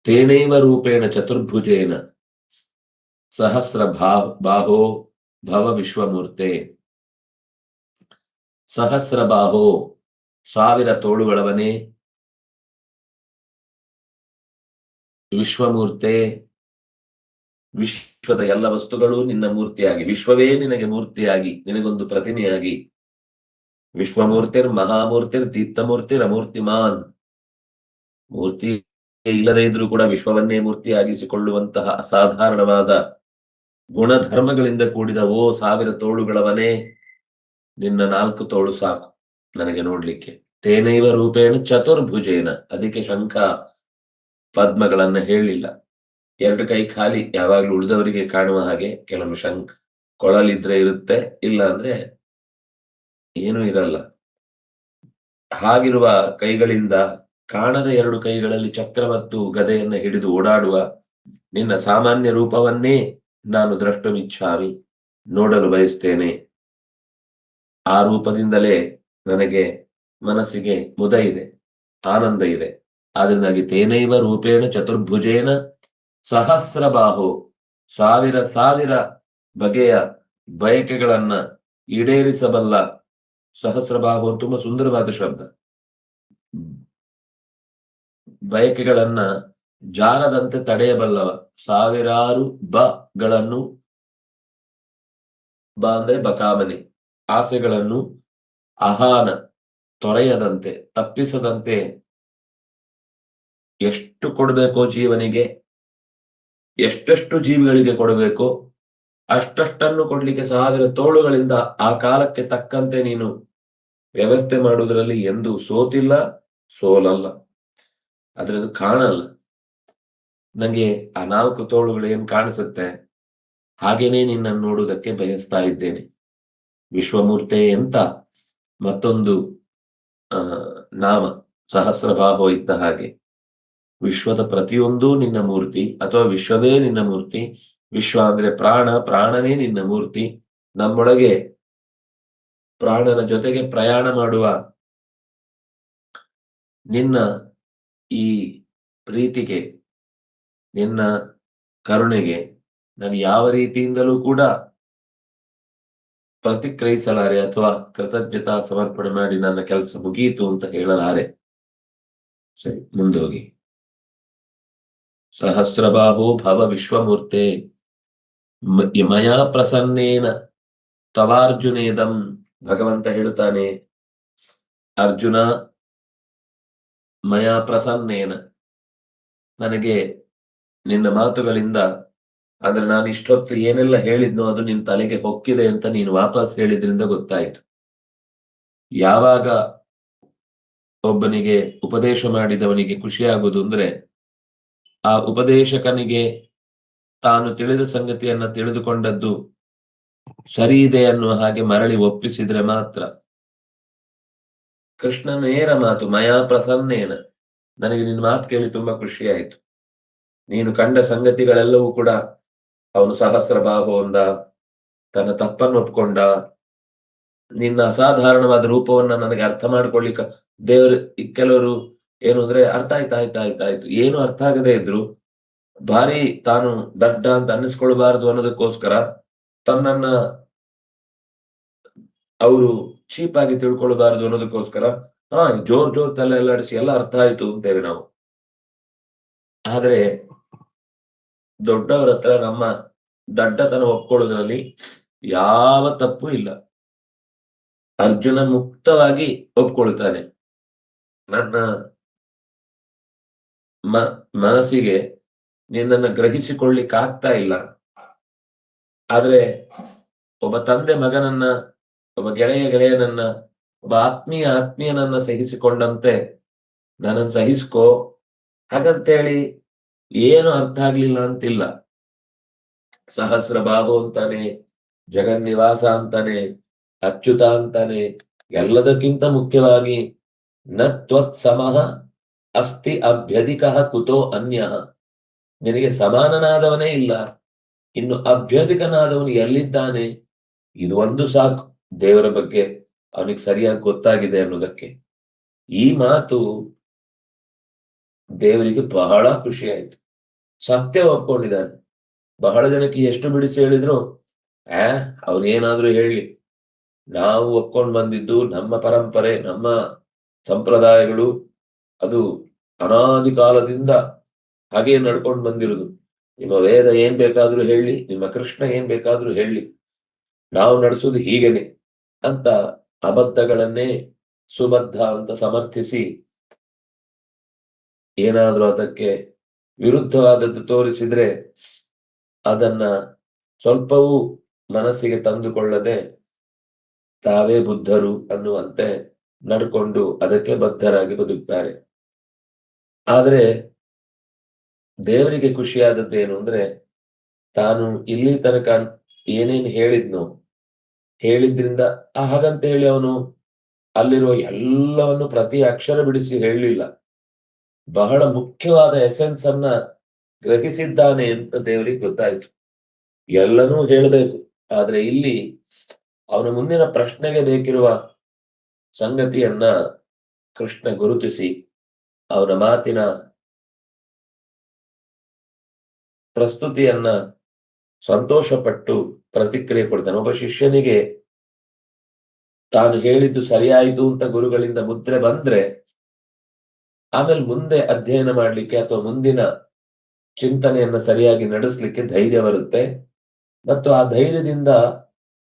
ತೇನೈವ ರೂಪೇಣ ಚತುರ್ಭುಜೇನ. ಸಹಸ್ರ ಭಾ, ಬಾಹೋ ಭವ ವಿಶ್ವಮೂರ್ತೆ. ಸಹಸ್ರ ಬಾಹೋ ಸಾವಿರ ತೋಳುಗಳವನೇ. ವಿಶ್ವಮೂರ್ತೆ, ವಿಶ್ವದ ಎಲ್ಲ ವಸ್ತುಗಳು ನಿನ್ನ ಮೂರ್ತಿಯಾಗಿ, ವಿಶ್ವವೇ ನಿನಗೆ ಮೂರ್ತಿಯಾಗಿ, ನಿನಗೊಂದು ಪ್ರತಿಮೆಯಾಗಿ. ವಿಶ್ವಮೂರ್ತಿರ್ ಮಹಾಮೂರ್ತಿರ್ ತೀರ್ಥಮೂರ್ತಿರ್ ಅಮೂರ್ತಿಮಾನ್. ಮೂರ್ತಿ ಇಲ್ಲದೆ ಇದ್ರೂ ಕೂಡ ವಿಶ್ವವನ್ನೇ ಮೂರ್ತಿಯಾಗಿಸಿಕೊಳ್ಳುವಂತಹ ಅಸಾಧಾರಣವಾದ ಗುಣಧರ್ಮಗಳಿಂದ ಕೂಡಿದ ಓ ಸಾವಿರ ತೋಳುಗಳವನೇ, ನಿನ್ನ ನಾಲ್ಕು ತೋಳು ಸಾಕು ನನಗೆ ನೋಡ್ಲಿಕ್ಕೆ. ತೇನೈವ ರೂಪೇಣ ಚತುರ್ಭುಜೇನ ಅದಕ್ಕೆ ಶಂಖ ಪದ್ಮಗಳನ್ನ ಹೇಳಿಲ್ಲ. ಎರಡು ಕೈ ಖಾಲಿ ಯಾವಾಗ್ಲೂ ಉಳಿದವರಿಗೆ ಕಾಣುವ ಹಾಗೆ ಕೆಲವು ಶಂಕ್ ಕೊಳಲಿದ್ರೆ ಇರುತ್ತೆ, ಇಲ್ಲ ಅಂದ್ರೆ ಏನೂ ಇರಲ್ಲ. ಹಾಗಿರುವ ಕೈಗಳಿಂದ ಕಾಣದ ಎರಡು ಕೈಗಳಲ್ಲಿ ಚಕ್ರ ಮತ್ತು ಗದೆಯನ್ನ ಹಿಡಿದು ಓಡಾಡುವ ನಿನ್ನ ಸಾಮಾನ್ಯ ರೂಪವನ್ನೇ ನಾನು ದ್ರಷ್ಟುಮಿಚ್ಛಾಮಿ ನೋಡಲು ಬಯಸ್ತೇನೆ. ಆ ರೂಪದಿಂದಲೇ ನನಗೆ ಮನಸ್ಸಿಗೆ ಮುದ ಇದೆ, ಆನಂದ ಇದೆ. ಆದ್ರಿಂದಾಗಿ ತೇನೈವ ರೂಪೇಣ ಚತುರ್ಭುಜೇನ ಸಹಸ್ರ ಬಾಹು ಸಾವಿರ ಸಾವಿರ ಬಗೆಯ ಬಯಕೆಗಳನ್ನ ಈಡೇರಿಸಬಲ್ಲ ಸಹಸ್ರ ಬಾಹು ತುಂಬಾ ಸುಂದರವಾದ ಶಬ್ದ. ಬಯಕೆಗಳನ್ನ ಜಾರದಂತೆ ತಡೆಯಬಲ್ಲವ ಸಾವಿರಾರು ಬಗಳನ್ನು ಗಳನ್ನು ಬ ಅಂದ್ರೆ ಬಕಾಮನೆ. ಆಸೆಗಳನ್ನು ಅಹಾನ, ತೊರೆಯದಂತೆ, ತಪ್ಪಿಸದಂತೆ ಎಷ್ಟು ಕೊಡಬೇಕು ಜೀವನಿಗೆ, ಎಷ್ಟೆಷ್ಟು ಜೀವಿಗಳಿಗೆ ಕೊಡಬೇಕು ಅಷ್ಟಷ್ಟನ್ನು ಕೊಡ್ಲಿಕ್ಕೆ ಸಾವಿರ ತೋಳುಗಳಿಂದ ಆ ಕಾಲಕ್ಕೆ ತಕ್ಕಂತೆ ನೀನು ವ್ಯವಸ್ಥೆ ಮಾಡುವುದರಲ್ಲಿ ಎಂದು ಸೋತಿಲ್ಲ, ಸೋಲಲ್ಲ. ಆದ್ರೆ ಅದು ಕಾಣಲ್ಲ. ನಂಗೆ ಆ ನಾಲ್ಕು ತೋಳುಗಳು ಏನ್ ಕಾಣಿಸುತ್ತೆ? ಹಾಗೇನೆ ನಿನ್ನನ್ನು ನೋಡುವುದಕ್ಕೆ ಬಯಸ್ತಾ ಇದ್ದೇನೆ. ವಿಶ್ವಮೂರ್ತೆ ಅಂತ ಮತ್ತೊಂದು ನಾಮ, ಸಹಸ್ರಬಾಹು ಇದ್ದ ಹಾಗೆ. ವಿಶ್ವದ ಪ್ರತಿಯೊಂದೂ ನಿನ್ನ ಮೂರ್ತಿ ಅಥವಾ ವಿಶ್ವವೇ ನಿನ್ನ ಮೂರ್ತಿ, ವಿಶ್ವ ಅಂದ್ರೆ ಪ್ರಾಣ, ಪ್ರಾಣನೇ ನಿನ್ನ ಮೂರ್ತಿ. ನಮ್ಮೊಳಗೆ ಪ್ರಾಣನ ಜೊತೆಗೆ ಪ್ರಯಾಣ ಮಾಡುವ ನಿನ್ನ ಈ ಪ್ರೀತಿಗೆ, ನಿನ್ನ ಕರುಣೆಗೆ ನಾನು ಯಾವ ರೀತಿಯಿಂದಲೂ ಕೂಡ ಪ್ರತಿಕ್ರಿಯಿಸಲಾರೆ ಅಥವಾ ಕೃತಜ್ಞತಾ ಸಮರ್ಪಣೆ ಮಾಡಿ ನನ್ನ ಕೆಲಸ ಮುಗಿಯಿತು ಅಂತ ಹೇಳಲಾರೆ. ಸರಿ, ಮುಂದೋಗಿ. ಸಹಸ್ರಬಾಹು ಭವ ವಿಶ್ವಮೂರ್ತೆ. ಮಯಾ ಪ್ರಸನ್ನೇನ ತವಾರ್ಜುನೇದಂ ಭಗವಂತ ಹೇಳುತ್ತಾನೆ. ಅರ್ಜುನ, ಮಯಾ ಪ್ರಸನ್ನೇನ, ನನಗೆ ನಿನ್ನ ಮಾತುಗಳಿಂದ ಅಂದ್ರೆ ನಾನು ಇಷ್ಟೊತ್ತು ಏನೆಲ್ಲ ಹೇಳಿದ್ನೋ ಅದು ನಿನ್ನ ತಲೆಗೆ ಹೊಕ್ಕಿದೆ ಅಂತ ನೀನು ವಾಪಸ್ ಹೇಳಿದ್ರಿಂದ ಗೊತ್ತಾಯ್ತು. ಯಾವಾಗ ಒಬ್ಬನಿಗೆ ಉಪದೇಶ ಮಾಡಿದವನಿಗೆ ಖುಷಿಯಾಗುವುದು ಅಂದ್ರೆ ಆ ಉಪದೇಶಕನಿಗೆ ತಾನು ತಿಳಿದ ಸಂಗತಿಯನ್ನ ತಿಳಿದುಕೊಂಡದ್ದು ಸರಿ ಇದೆ ಅನ್ನುವ ಹಾಗೆ ಮರಳಿ ಒಪ್ಪಿಸಿದ್ರೆ ಮಾತ್ರ. ಕೃಷ್ಣ ನೇರ ಮಾತು? ಮಯಾ ಪ್ರಸನ್ನೇನ. ನನಗೆ ನಿನ್ನ ಮಾತು ಕೇಳಿ ತುಂಬಾ ಖುಷಿ ಆಯ್ತು ನೀನು ಕಂಡ ಸಂಗತಿಗಳೆಲ್ಲವೂ ಕೂಡ ಅವನು ಸಹಸ್ರ ಭಾವವೊಂದ ತನ್ನ ತಪ್ಪನ್ನು ಒಪ್ಕೊಂಡ, ನಿನ್ನ ಅಸಾಧಾರಣವಾದ ರೂಪವನ್ನ ನನಗೆ ಅರ್ಥ ಮಾಡ್ಕೊಳ್ಳಿಕ್ಕ, ದೇವರು ಕೆಲವರು ಏನು ಅಂದ್ರೆ ಅರ್ಥ ಆಯ್ತು ಆಯ್ತು ಆಯ್ತು ಆಯ್ತು. ಏನು ಅರ್ಥ ಆಗದೆ ಇದ್ರು ಭಾರಿ ತಾನು ದಡ್ಡ ಅಂತ ಅನ್ನಿಸ್ಕೊಳ್ಬಾರ್ದು ಅನ್ನೋದಕ್ಕೋಸ್ಕರ ತನ್ನನ್ನ ಅವರು ಚೀಪ್ ಆಗಿ ತಿಳ್ಕೊಳ್ಬಾರ್ದು ಅನ್ನೋದಕ್ಕೋಸ್ಕರ, ಹಾ, ಜೋರ್ ಜೋರ್ ತಲೆ ಎಲ್ಲಾಡಿಸಿ ಎಲ್ಲ ಅರ್ಥ ಆಯ್ತು ಅಂತೇವೆ ನಾವು. ಆದ್ರೆ ದೊಡ್ಡವರ ಹತ್ರ ನಮ್ಮ ದಡ್ಡತನ ಒಪ್ಕೊಳ್ಳೋದ್ರಲ್ಲಿ ಯಾವ ತಪ್ಪು ಇಲ್ಲ. ಅರ್ಜುನ ಮುಕ್ತವಾಗಿ ಒಪ್ಕೊಳ್ತಾನೆ. ನನ್ನ ಮ, ಮನಸ್ಸಿಗೆ ನಿನ್ನನ್ನು ಗ್ರಹಿಸಿಕೊಳ್ಳಿಕ್ಕಾಗ್ತಾ ಇಲ್ಲ. ಆದ್ರೆ ಒಬ್ಬ ತಂದೆ ಮಗನನ್ನ, ಒಬ್ಬ ಗೆಳೆಯ ಗೆಳೆಯನನ್ನ, ಒಬ್ಬ ಆತ್ಮೀಯ ಆತ್ಮೀಯನನ್ನ ಸಹಿಸಿಕೊಂಡಂತೆ ನನ್ನನ್ನು ಸಹಿಸ್ಕೋ. ಹಾಗಂತೇಳಿ ಏನು ಅರ್ಥ ಆಗ್ಲಿಲ್ಲ ಅಂತಿಲ್ಲ. ಸಹಸ್ರ ಬಾಹು ಅಂತಾನೆ, ಜಗನ್ನಿವಾಸ ಅಂತಾನೆ, ಅಚ್ಯುತ ಅಂತಾನೆ, ಎಲ್ಲದಕ್ಕಿಂತ ಮುಖ್ಯವಾಗಿ ನತ್ವತ್ ತ್ವತ್ಸಮಃ ಅಸ್ತಿ ಅಭ್ಯಧಿಕ ಕುತೋ ಅನ್ಯ. ನಿನಗೆ ಸಮಾನನಾದವನೇ ಇಲ್ಲ. ಇನ್ನು ಅಭ್ಯಧಿಕನಾದವನು ಎಲ್ಲಿದ್ದಾನೆ? ಇದು ಒಂದು ಸಾಕು. ದೇವರ ಬಗ್ಗೆ ಅವನಿಗೆ ಸರಿಯಾಗಿ ಗೊತ್ತಾಗಿದೆ ಅನ್ನೋದಕ್ಕೆ. ಈ ಮಾತು ದೇವರಿಗೆ ಬಹಳ ಖುಷಿ ಆಯ್ತು ಸತ್ಯ ಒಪ್ಕೊಂಡಿದ್ದಾನೆ. ಬಹಳ ಜನಕ್ಕೆ ಎಷ್ಟು ಬಿಡಿಸಿ ಹೇಳಿದ್ರು, ಆ, ಅವನೇನಾದ್ರೂ ಹೇಳಿ. ನಾವು ಒಪ್ಕೊಂಡು ಬಂದಿದ್ದು ನಮ್ಮ ಪರಂಪರೆ, ನಮ್ಮ ಸಂಪ್ರದಾಯಗಳು, ಅದು ಅನಾದಿ ಕಾಲದಿಂದ ಹಾಗೆಯೇ ನಡ್ಕೊಂಡು ಬಂದಿರುದು. ನಿಮ್ಮ ವೇದ ಏನ್ ಬೇಕಾದ್ರೂ ಹೇಳಿ, ನಿಮ್ಮ ಕೃಷ್ಣ ಏನ್ ಬೇಕಾದ್ರೂ ಹೇಳಿ, ನಾವು ನಡೆಸೋದು ಹೀಗೇನೆ ಅಂತ ಅಬದ್ಧಗಳನ್ನೇ ಸುಬದ್ಧ ಅಂತ ಸಮರ್ಥಿಸಿ ಏನಾದ್ರೂ ಅದಕ್ಕೆ ವಿರುದ್ಧವಾದದ್ದು ತೋರಿಸಿದ್ರೆ ಅದನ್ನ ಸ್ವಲ್ಪವೂ ಮನಸ್ಸಿಗೆ ತಂದುಕೊಳ್ಳದೆ ತಾವೇ ಬುದ್ಧರು ಅನ್ನುವಂತೆ ನಡ್ಕೊಂಡು ಅದಕ್ಕೆ ಬದ್ಧರಾಗಿ ಬದುಕ್ತಾರೆ. ಆದ್ರೆ ದೇವರಿಗೆ ಖುಷಿಯಾದದ್ದು ಏನು ಅಂದ್ರೆ ತಾನು ಇಲ್ಲಿ ತನಕ ಏನೇನ್ ಹೇಳಿದ್ನೋ ಹೇಳಿದ್ರಿಂದ ಹಾಗಂತ ಹೇಳಿ ಅವನು ಅಲ್ಲಿರುವ ಎಲ್ಲವನ್ನು ಪ್ರತಿ ಅಕ್ಷರ ಬಿಡಿಸಿ ಹೇಳಲಿಲ್ಲ. ಬಹಳ ಮುಖ್ಯವಾದ ಎಸೆನ್ಸ್ ಅನ್ನ ಗ್ರಹಿಸಿದ್ದಾನೆ ಅಂತ ದೇವರಿಗೆ ಗೊತ್ತಾಯ್ತು. ಎಲ್ಲನೂ ಹೇಳಬೇಕು. ಆದ್ರೆ ಇಲ್ಲಿ ಅವನ ಮುಂದಿನ ಪ್ರಶ್ನೆಗೆ ಬೇಕಿರುವ ಸಂಗತಿಯನ್ನ ಕೃಷ್ಣ ಗುರುತಿಸಿ ಅವನ ಮಾತಿನ ಪ್ರಸ್ತುತಿಯನ್ನ ಸಂತೋಷಪಟ್ಟು ಪ್ರತಿಕ್ರಿಯೆ ಕೊಡ್ತಾನೆ. ಒಬ್ಬ ಶಿಷ್ಯನಿಗೆ ತಾನು ಹೇಳಿದ್ದು ಸರಿಯಾಯಿತು ಅಂತ ಗುರುಗಳಿಂದ ಮುದ್ರೆ ಬಂದ್ರೆ, ಆಮೇಲೆ ಮುಂದೆ ಅಧ್ಯಯನ ಮಾಡ್ಲಿಕ್ಕೆ ಅಥವಾ ಮುಂದಿನ ಚಿಂತನೆಯನ್ನ ಸರಿಯಾಗಿ ನಡೆಸಲಿಕ್ಕೆ ಧೈರ್ಯ ಬರುತ್ತೆ. ಮತ್ತು ಆ ಧೈರ್ಯದಿಂದ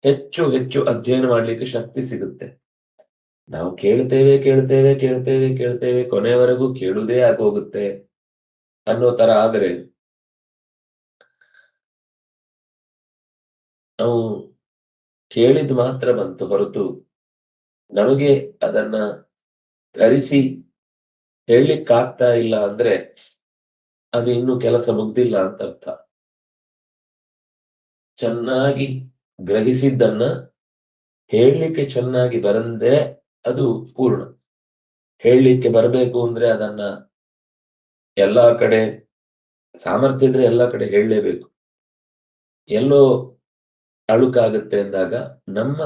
ಹೆಚ್ಚು ಹೆಚ್ಚು ಅಧ್ಯಯನ ಮಾಡ್ಲಿಕ್ಕೆ ಶಕ್ತಿ ಸಿಗುತ್ತೆ. ನಾವು ಕೇಳ್ತೇವೆ ಕೇಳ್ತೇವೆ ಕೇಳ್ತೇವೆ ಕೇಳ್ತೇವೆ, ಕೊನೆವರೆಗೂ ಕೇಳುವುದೇ ಆಗೋಗುತ್ತೆ ಅನ್ನೋ ತರ ಆದರೆ ನಾವು ಕೇಳಿದ್ ಮಾತ್ರ ಬಂತು ಹೊರತು ನಮಗೆ ಅದನ್ನ ಧರಿಸಿ ಹೇಳಲಿಕ್ಕಾಗ್ತಾ ಇಲ್ಲ ಅಂದ್ರೆ ಅದು ಇನ್ನು ಕೆಲಸ ಮುಗ್ದಿಲ್ಲ ಅಂತ ಅರ್ಥ. ಚೆನ್ನಾಗಿ ಗ್ರಹಿಸಿದ್ದನ್ನ ಹೇಳಲಿಕ್ಕೆ ಚೆನ್ನಾಗಿ ಬರಂದೆ ಅದು ಪೂರ್ಣ. ಹೇಳಲಿಕ್ಕೆ ಬರಬೇಕು ಅಂದ್ರೆ ಅದನ್ನ ಎಲ್ಲಾ ಕಡೆ, ಸಾಮರ್ಥ್ಯ ಇದ್ರೆ ಎಲ್ಲಾ ಕಡೆ ಹೇಳಲೇಬೇಕು. ಎಲ್ಲೋ ಅಳುಕಾಗುತ್ತೆ ಅಂದಾಗ ನಮ್ಮ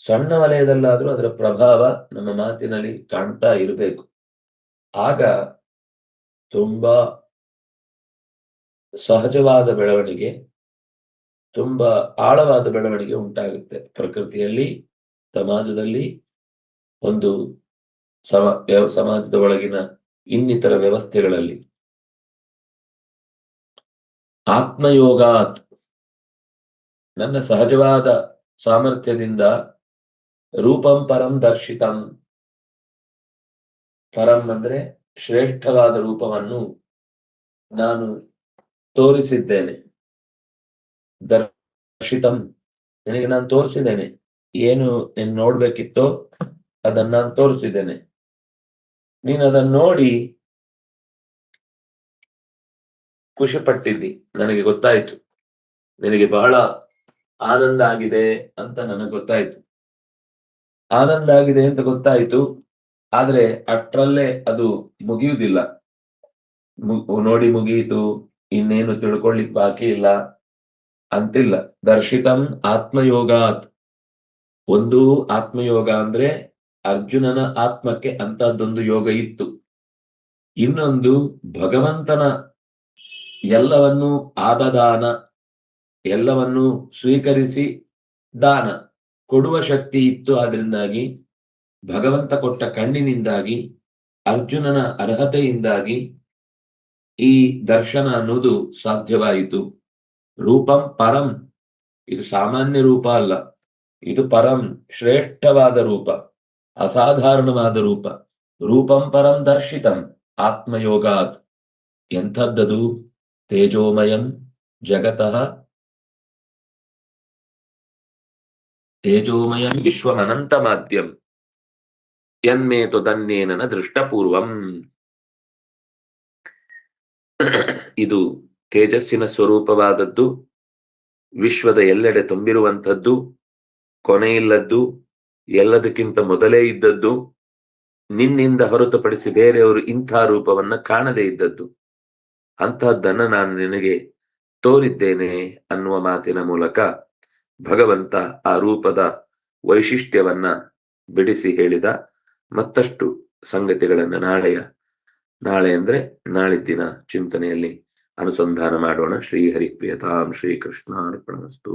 ಸಣ್ಣ ವಲಯದಲ್ಲಾದ್ರೂ ಅದರ ಪ್ರಭಾವ ನಮ್ಮ ಮಾತಿನಲ್ಲಿ ಕಾಣ್ತಾ ಇರಬೇಕು. ಆಗ ತುಂಬಾ ಸಹಜವಾದ ಬೆಳವಣಿಗೆ, ತುಂಬಾ ಆಳವಾದ ಬೆಳವಣಿಗೆ ಉಂಟಾಗುತ್ತೆ. ಪ್ರಕೃತಿಯಲ್ಲಿ, ಸಮಾಜದಲ್ಲಿ ಒಂದು ಸಮಾಜದ ಒಳಗಿನ ಇನ್ನಿತರ ವ್ಯವಸ್ಥೆಗಳಲ್ಲಿ. ಆತ್ಮಯೋಗಾತ್, ನನ್ನ ಸಹಜವಾದ ಸಾಮರ್ಥ್ಯದಿಂದ ರೂಪಂ ಪರಂ ದರ್ಶಿತಂ. ಪರಂ ಅಂದ್ರೆ ಶ್ರೇಷ್ಠವಾದ ರೂಪವನ್ನು ನಾನು ತೋರಿಸಿದ್ದೇನೆ. ದರ್ಶಿತಂ, ನಿನಗೆ ನಾನು ತೋರಿಸಿದ್ದೇನೆ. ಏನು ನೀನು ನೋಡ್ಬೇಕಿತ್ತೋ ಅದನ್ನ ನಾನು ತೋರಿಸಿದ್ದೇನೆ. ನೀನು ಅದನ್ನ ನೋಡಿ ಖುಷಿಪಟ್ಟಿದ್ದಿ. ನನಗೆ ಗೊತ್ತಾಯ್ತು. ನಿನಗೆ ಬಹಳ ಆನಂದ ಆಗಿದೆ ಅಂತ ನನಗೆ ಗೊತ್ತಾಯ್ತು. ಆನಂದ ಆಗಿದೆ ಅಂತ ಗೊತ್ತಾಯ್ತು. ಆದ್ರೆ ಅಷ್ಟರಲ್ಲೇ ಅದು ಮುಗಿಯುವುದಿಲ್ಲ. ನೋಡಿ ಮುಗಿಯಿತು. ಇನ್ನೇನು ತಿಳ್ಕೊಳ್ಳಿಕ್ ಬಾಕಿ ಇಲ್ಲ. ಅಂತಿಲ್ಲ. ದರ್ಶಿತಂ ಆತ್ಮಯೋಗಾತ್. ಒಂದು ಆತ್ಮಯೋಗ ಅಂದ್ರೆ ಅರ್ಜುನನ ಆತ್ಮಕ್ಕೆ ಅಂತಹದ್ದೊಂದು ಯೋಗ ಇತ್ತು. ಇನ್ನೊಂದು ಭಗವಂತನ ಎಲ್ಲವನ್ನು ಆದದಾನ, ಎಲ್ಲವನ್ನು ಸ್ವೀಕರಿಸಿ ದಾನ ಕೊಡುವ ಶಕ್ತಿ ಇತ್ತು. ಆದ್ರಿಂದಾಗಿ ಭಗವಂತ ಕೊಟ್ಟ ಕಣ್ಣಿನಿಂದಾಗಿ, ಅರ್ಜುನನ ಅರ್ಹತೆಯಿಂದಾಗಿ ಈ ದರ್ಶನ ಅನ್ನೋದು ಸಾಧ್ಯವಾಯಿತು. ರೂಪಂ ಪರಂ. ಇದು ಸಾಮಾನ್ಯ ರೂಪ ಅಲ್ಲ. ಇದು ಪರಂ ಶ್ರೇಷ್ಠವಾದ ರೂಪ. ಅಸಾಧಾರಣವಾದ ರೂಪ. ರೂಪಂ ಪರಂ ದರ್ಶಿತಂ ಆತ್ಮಯೋಗಾತ್. ಎಂಥದ್ದದು? ತೇಜೋಮಯಂ ಜಗತಃ. ತೇಜೋಮಯಂ ವಿಶ್ವಮನಂತ ಮಾಧ್ಯಂ ಯನ್ಮೇ ತದನ್ನೇನ ದೃಷ್ಟಪೂರ್ವಂ. ಇದು ತೇಜಸ್ಸಿನ ಸ್ವರೂಪವಾದದ್ದು. ವಿಶ್ವದ ಎಲ್ಲೆಡೆ ತುಂಬಿರುವಂಥದ್ದು. ಕೊನೆಯಿಲ್ಲದ್ದು. ಎಲ್ಲದಕ್ಕಿಂತ ಮೊದಲೇ ಇದ್ದದ್ದು ನಿನ್ನಿಂದ ಹೊರತುಪಡಿಸಿ ಬೇರೆಯವರು ಇಂಥ ರೂಪವನ್ನ ಕಾಣದೇ ಇದ್ದದ್ದು. ಅಂತಹದ್ದನ್ನ ನಾನು ನಿನಗೆ ತೋರಿದ್ದೇನೆ ಅನ್ನುವ ಮಾತಿನ ಮೂಲಕ ಭಗವಂತ ಆ ರೂಪದ ವೈಶಿಷ್ಟ್ಯವನ್ನ ಬಿಡಿಸಿ ಹೇಳಿದ ಮತ್ತಷ್ಟು ಸಂಗತಿಗಳನ್ನ ನಾಳೆಯ, ನಾಳೆ ಅಂದ್ರೆ ನಾಳಿದ್ದಿನ ಚಿಂತನೆಯಲ್ಲಿ ಅನುಸಂಧಾನ ಮಾಡೋಣ. ಶ್ರೀ ಹರಿಪ್ರಿಯತಾಂ ಶ್ರೀ ಕೃಷ್ಣ ಅರ್ಪಣಮಸ್ತು